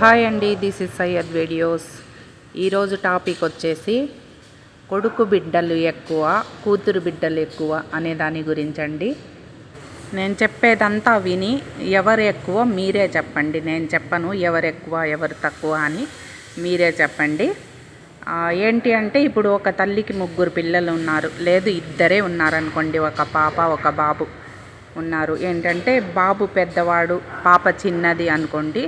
Hi అండి this is Syed videos. ఈరోజు topic వచ్చేసి కొడుకు బిడ్డలు ఎక్కువ కూతురు బిడ్డలు ఎక్కువ అనే దాని గురించి అండి నేను చెప్పేదంతా విని ఎవరు ఎక్కువ మీరే చెప్పండి. నేను చెప్పను ఎవరు ఎక్కువ ఎవరు తక్కువ అని మీరే చెప్పండి. ఏంటి అంటే ఇప్పుడు ఒక తల్లికి ముగ్గురు పిల్లలు ఉన్నారు. లేదు ఇద్దరే ఉన్నారనుకోండి ఒక పాప ఒక బాబు ఉన్నారు. ఏంటంటే బాబు పెద్దవాడు పాప చిన్నది అనుకోండి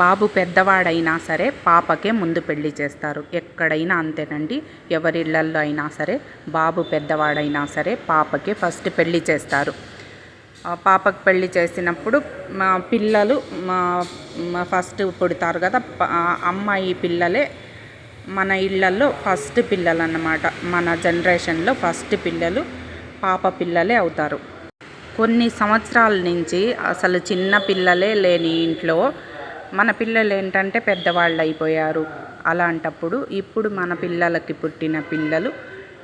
బాబు పెద్దవాడైనా సరే పాపకే ముందు పెళ్ళి చేస్తారు. ఎక్కడైనా అంతేనండి ఎవరిళ్ళల్లో అయినా సరే బాబు పెద్దవాడైనా సరే పాపకే ఫస్ట్ పెళ్ళి చేస్తారు. పాపకు పెళ్ళి చేసినప్పుడు మా పిల్లలు మా ఫస్ట్ పుడతారు కదా అమ్మాయి పిల్లలే మన ఇళ్ళల్లో ఫస్ట్ పిల్లలు అన్నమాట మన జనరేషన్లో ఫస్ట్ పిల్లలు పాప పిల్లలే అవుతారు. కొన్ని సంవత్సరాల నుంచి అసలు చిన్న పిల్లలే లేని ఇంట్లో మన పిల్లలు ఏంటంటే పెద్దవాళ్ళు అయిపోయారు అలాంటప్పుడు ఇప్పుడు మన పిల్లలకి పుట్టిన పిల్లలు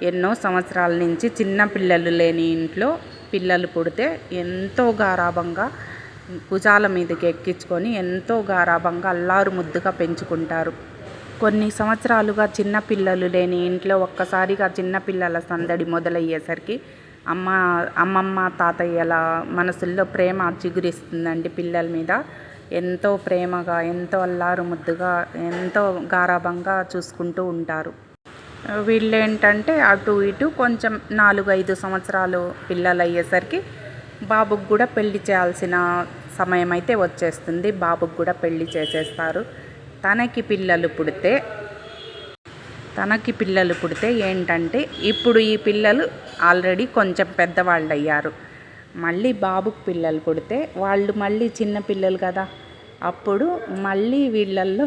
ఎన్నో సంవత్సరాల నుంచి చిన్న పిల్లలు లేని ఇంట్లో పిల్లలు పుడితే ఎంతో గారాభంగా భుజాల మీదకి ఎక్కించుకొని ఎంతో గారాభంగా అల్లారు ముద్దుగా పెంచుకుంటారు. కొన్ని సంవత్సరాలుగా చిన్న పిల్లలు లేని ఇంట్లో ఒక్కసారిగా చిన్న పిల్లల సందడి మొదలయ్యేసరికి అమ్మ అమ్మమ్మ తాతయ్యల మనసుల్లో ప్రేమ చిగురిస్తుందండి పిల్లల మీద. ఎంతో ప్రేమగా ఎంతో అల్లారు ముద్దుగా ఎంతో గారాబంగా చూసుకుంటూ ఉంటారు. వీళ్ళు ఏంటంటే అటు ఇటు కొంచెం నాలుగు ఐదు సంవత్సరాలు పిల్లలు అయ్యేసరికి బాబుకు కూడా పెళ్ళి చేయాల్సిన సమయం అయితే వచ్చేస్తుంది. బాబుకు కూడా పెళ్ళి చేసేస్తారు. తనకి పిల్లలు పుడితే తనకి పిల్లలు పుడితే ఏంటంటే ఇప్పుడు ఈ పిల్లలు ఆల్రెడీ కొంచెం పెద్దవాళ్ళు అయ్యారు మళ్ళీ బాబుకు పిల్లలు పుడితే వాళ్ళు మళ్ళీ చిన్న పిల్లలు కదా. అప్పుడు మళ్ళీ వీళ్ళల్లో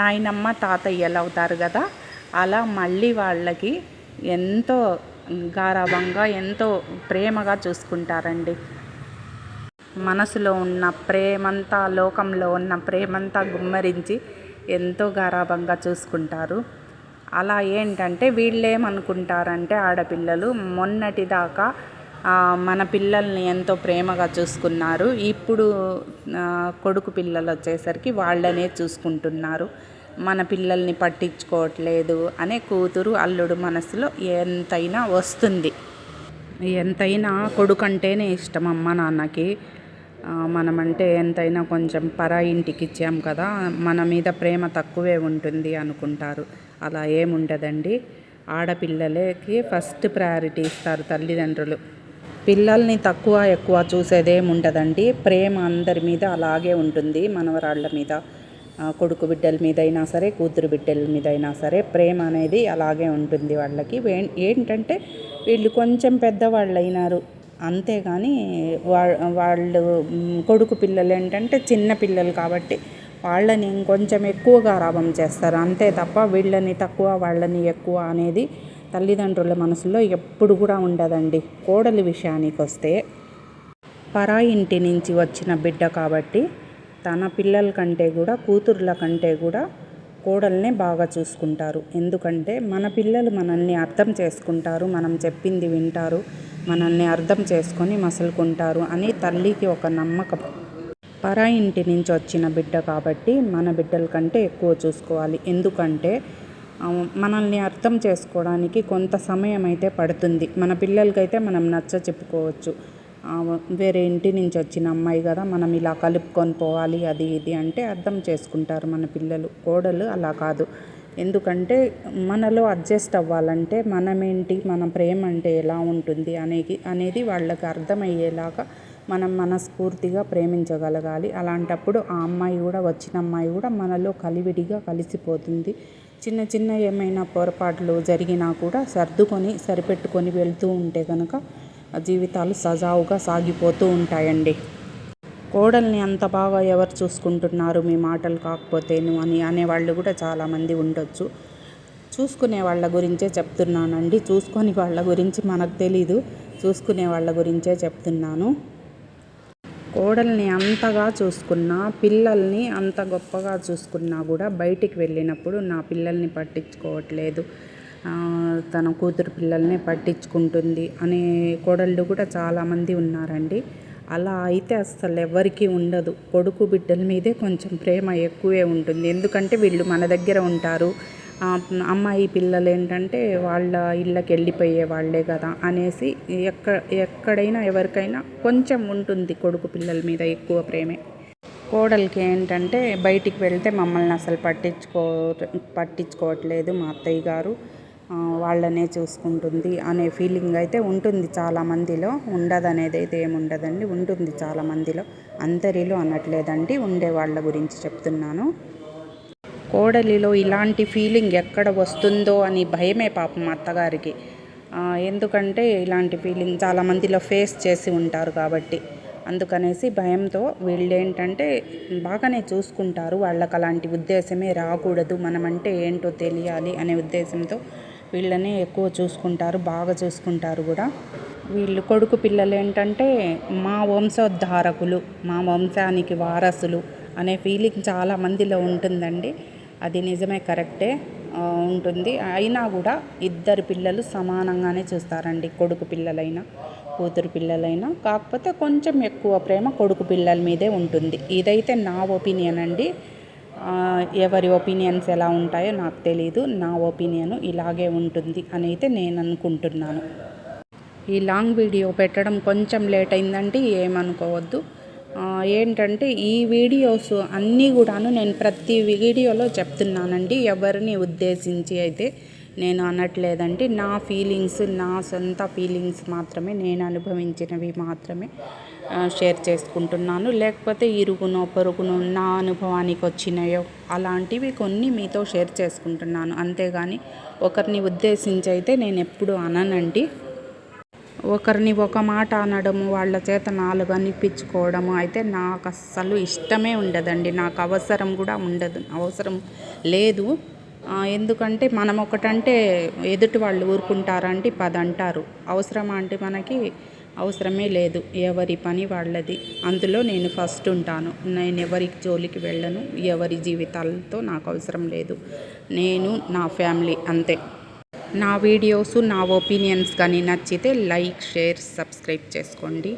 నాయనమ్మ తాతయ్యలు అవుతారు కదా. అలా మళ్ళీ వాళ్ళకి ఎంతో గారాభంగా ఎంతో ప్రేమగా చూసుకుంటారండి. మనసులో ఉన్న ప్రేమంతా లోకంలో ఉన్న ప్రేమంతా గుమ్మరించి ఎంతో గారాభంగా చూసుకుంటారు. అలా ఏంటంటే వీళ్ళేమనుకుంటారంటే ఆడపిల్లలు మొన్నటి దాకా మన పిల్లల్ని ఎంతో ప్రేమగా చూసుకున్నారు. ఇప్పుడు కొడుకు పిల్లలు వచ్చేసరికి వాళ్ళనే చూసుకుంటున్నారు. మన పిల్లల్ని పట్టించుకోవట్లేదు అనే కూతురు అల్లుడు మనసులో ఎంతైనా వస్తుంది. ఎంతైనా కొడుకు అంటేనే ఇష్టం అమ్మ నాన్నకి. మనమంటే ఎంతైనా కొంచెం పరా ఇంటికి ఇచ్చాం కదా మన మీద ప్రేమ తక్కువే ఉంటుంది అనుకుంటారు. అలా ఏముండదండి. ఆడపిల్లలకి ఫస్ట్ ప్రయారిటీ ఇస్తారు తల్లిదండ్రులు. పిల్లల్ని తక్కువ ఎక్కువ చూసేదేముండదండి. ప్రేమ అందరి మీద అలాగే ఉంటుంది. మనవరాళ్ళ మీద కొడుకు బిడ్డల మీద అయినా సరే కూతురు బిడ్డల మీద అయినా సరే ప్రేమ అనేది అలాగే ఉంటుంది వాళ్ళకి. ఏంటంటే వీళ్ళు కొంచెం పెద్దవాళ్ళు అయినారు అంతేగాని వా వాళ్ళు కొడుకు పిల్లలు ఏంటంటే చిన్న పిల్లలు కాబట్టి వాళ్ళని ఇంకొంచెం ఎక్కువగా రాబం చేస్తారు. అంతే తప్ప వీళ్ళని తక్కువ వాళ్ళని ఎక్కువ అనేది తల్లిదండ్రుల మనసులో ఎప్పుడు కూడా ఉండదండి. కోడలి విషయానికి వస్తే పరాయింటి నుంచి వచ్చిన బిడ్డ కాబట్టి తన పిల్లల కంటే కూడా కూతుర్ల కంటే కూడా కోడల్నే బాగా చూసుకుంటారు. ఎందుకంటే మన పిల్లలు మనల్ని అర్థం చేసుకుంటారు మనం చెప్పింది వింటారు మనల్ని అర్థం చేసుకొని మసలుకుంటారు అని తల్లికి ఒక నమ్మకం. పరాయింటి నుంచి వచ్చిన బిడ్డ కాబట్టి మన బిడ్డల కంటే ఎక్కువ చూసుకోవాలి. ఎందుకంటే మనల్ని అర్థం చేసుకోవడానికి కొంత సమయం అయితే పడుతుంది. మన పిల్లలకైతే మనం నచ్చ చెప్పుకోవచ్చు. వేరే ఇంటి నుంచి వచ్చిన అమ్మాయి కదా మనం ఇలా కలుపుకొని పోవాలి అది ఇది అంటే అర్థం చేసుకుంటారు మన పిల్లలు. కోడలు అలా కాదు. ఎందుకంటే మనలో అడ్జస్ట్ అవ్వాలంటే మనమేంటి మన ప్రేమ అంటే ఎలా ఉంటుంది అనేది అనేది వాళ్ళకి అర్థమయ్యేలాగా మనం మనస్ఫూర్తిగా ప్రేమించగలగాలి. అలాంటప్పుడు ఆ అమ్మాయి కూడా వచ్చిన అమ్మాయి కూడా మనలో కలివిడిగా కలిసిపోతుంది. చిన్న చిన్న ఏమైనా పొరపాట్లు జరిగినా కూడా సర్దుకొని సరిపెట్టుకొని వెళ్తూ ఉంటే కనుక ఆ జీవితాలు సజావుగా సాగిపోతూ ఉంటాయండి. కోడల్ని అంత బాగా ఎవరు చూసుకుంటున్నారు? మీ మాటలు కాకపోతేను అని అనేవాళ్ళు కూడా చాలామంది ఉండొచ్చు. చూసుకునే వాళ్ళ గురించే చెప్తున్నానండి. చూసుకొని వాళ్ళ గురించి మనకు తెలీదు. చూసుకునే వాళ్ళ గురించే చెప్తున్నాను. కోడల్ని అంతగా చూసుకున్నా పిల్లల్ని అంత గొప్పగా చూసుకున్నా కూడా బయటికి వెళ్ళినప్పుడు నా పిల్లల్ని పట్టించుకోవట్లేదు. తన కూతురు పిల్లల్ని పట్టించుకుంటుంది అనే కోడళ్ళు కూడా చాలామంది ఉన్నారండి. అలా అయితే అస్సలు ఎవరికీ ఉండదు. కొడుకు బిడ్డల మీదే కొంచెం ప్రేమ ఎక్కువే ఉంటుంది. ఎందుకంటే వీళ్ళు మన దగ్గర ఉంటారు. అమ్మాయి పిల్లలు ఏంటంటే వాళ్ళ ఇళ్ళకి వెళ్ళిపోయే వాళ్ళే కదా అనేసి ఎక్క ఎక్కడైనా ఎవరికైనా కొంచెం ఉంటుంది కొడుకు పిల్లల మీద ఎక్కువ ప్రేమే. కోడలికి ఏంటంటే బయటికి వెళ్తే మమ్మల్ని అసలు పట్టించుకో పట్టించుకోవట్లేదు మా అత్తయ్య గారు. వాళ్ళనే చూసుకుంటుంది అనే ఫీలింగ్ అయితే ఉంటుంది చాలా మందిలో. అయితే ఏముండదండి ఉంటుంది చాలా మందిలో. అందరిలో అనట్లేదండి ఉండే వాళ్ళ గురించి చెప్తున్నాను. కోడలిలో ఇలాంటి ఫీలింగ్ ఎక్కడ వస్తుందో అని భయమే పాపం అత్తగారికి. ఎందుకంటే ఇలాంటి ఫీలింగ్ చాలా మందిలో ఫేస్ చేసి ఉంటారు కాబట్టి. అందుకనేసి భయంతో వీళ్ళు ఏంటంటే బాగానే చూసుకుంటారు. వాళ్ళకి అలాంటి ఉద్దేశమే రాకూడదు. మనమంటే ఏంటో తెలియాలి అనే ఉద్దేశంతో వీళ్ళని ఎక్కువ చూసుకుంటారు. బాగా చూసుకుంటారు కూడా. వీళ్ళు కొడుకు పిల్లలు ఏంటంటే మా వంశోద్ధారకులు మా వంశానికి వారసులు అనే ఫీలింగ్ చాలా మందిలో ఉంటుందండి. అది నిజమే కరెక్టే ఉంటుంది. అయినా కూడా ఇద్దరు పిల్లలు సమానంగానే చూస్తారండి కొడుకు పిల్లలైనా కూతురు పిల్లలైనా. కాకపోతే కొంచెం ఎక్కువ ప్రేమ కొడుకు పిల్లల మీదే ఉంటుంది. ఇదైతే నా ఒపీనియన్ అండి. ఎవరి ఒపీనియన్స్ ఎలా ఉంటాయో నాకు తెలీదు. నా ఒపీనియన్ ఇలాగే ఉంటుంది అని అయితే నేను అనుకుంటున్నాను. ఈ లాంగ్ వీడియో పెట్టడం కొంచెం లేట్ అయిందంటే ఏమనుకోవద్దు. ఏంటంటే ఈ వీడియోస్ అన్నీ కూడాను నేను ప్రతి వీడియోలో చెప్తున్నానండి. ఎవరిని ఉద్దేశించి అయితే నేను అనట్లేదండి. నా ఫీలింగ్స్ నా సొంత ఫీలింగ్స్ మాత్రమే నేను అనుభవించినవి మాత్రమే షేర్ చేసుకుంటున్నాను. లేకపోతే ఇరుగునో పొరుగునో నా అనుభవానికి వచ్చినాయో అలాంటివి కొన్ని మీతో షేర్ చేసుకుంటున్నాను. అంతేగాని ఒకరిని ఉద్దేశించి అయితే నేను ఎప్పుడు అననండి. ఒకరిని ఒక మాట అనడము వాళ్ళ చేత నాలుగు అనిపించుకోవడము అయితే నాకు అస్సలు ఇష్టమే ఉండదండి. నాకు అవసరం కూడా ఉండదు. అవసరం లేదు. ఎందుకంటే మనం ఒకటంటే ఎదుటి వాళ్ళు ఊరుకుంటారంటే పది అంటారు. అవసరమా అంటే మనకి అవసరమే లేదు. ఎవరి పని వాళ్ళది. అందులో నేను ఫస్ట్ ఉంటాను. నేను ఎవరి జోలికి వెళ్ళను. ఎవరి జీవితాలతో నాకు అవసరం లేదు. నేను నా ఫ్యామిలీ అంతే. నా వీడియోస్ నా ఒపీనియన్స్ కానీ నచ్చితే లైక్ షేర్ సబ్స్క్రైబ్ చేసుకోండి.